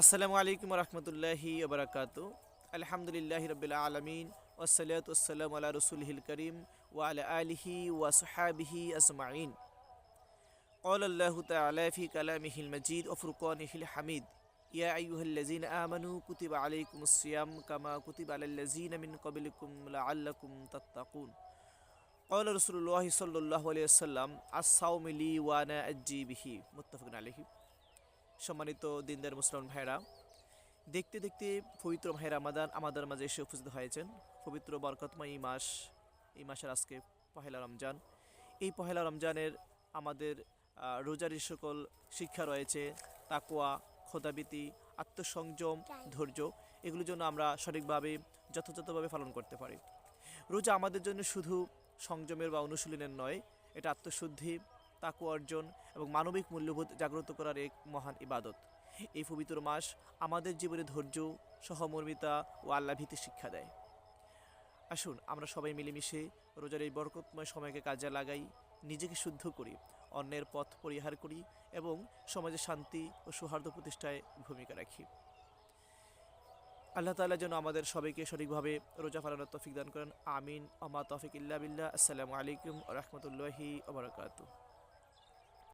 আসসালামু আলাইকুম রহমতুল্লাহি ওবরাকাত আলহামদুলিল্লাহ রবিল আলমিন ওসলাত ওসালাম আল্লাহ রসুলহিল করিম ওয়ালা আলিহি ওয়াসহাবিহি আজমাইন قال الله تعالى في كلامه المجيد وفرقانه الحميد يا أيها الذين آمنوا كتب عليكم الصيام كما كتب على الذين من قبلكم لعلكم تتقون قال رسول الله صلى الله عليه وسلم الصوم لي وأنا أجي به متفق عليه সম্মানিত দিনদার মুসলমান ভাইরা দেখতে দেখতে পবিত্র ভাই রামাদান আমাদের মাঝে এসে উপস্থিত হয়েছেন। পবিত্র বরকতময় এই মাস এই মাসের আজকে পহেলা রমজান। এই পহেলা রমজানের আমাদের আহ, রোজারির সকল শিক্ষা রয়েছে তাকুয়া খোদাবিতি আত্মসংযম ধৈর্য এগুলোর জন্য আমরা সঠিকভাবে যথাযথভাবে পালন করতে পারি। রোজা আমাদের জন্য শুধু সংযমের বা অনুশীলনের নয় এটা আত্মশুদ্ধি তাকু অর্জন এবং মানবিক মূল্যবোধ জাগ্রত করার এক মহান ইবাদত। এই পবিত্র মাস আমাদের জীবনে ধৈর্য, সহমর্মিতা ও আল্লাভীতি শিক্ষা দেয়। আসুন, আমরা সবাই মিলেমিশে রোজার এই বরকতময় সময়কে কাজে লাগাই, নিজেকে শুদ্ধ করি, অন্যের পথ পরিহার করি এবং সমাজে শান্তি ও সৌহার্দ্য প্রতিষ্ঠায় ভূমিকা রাখি। আল্লাহ তাআলা যেন আমাদের সবাইকে সঠিকভাবে রোজা পালনের তৌফিক দান করেন। আমিন। আমা তফিক ইল্লা বিল্লাহ। আসসালামু আলাইকুম রহমতুল্লাহি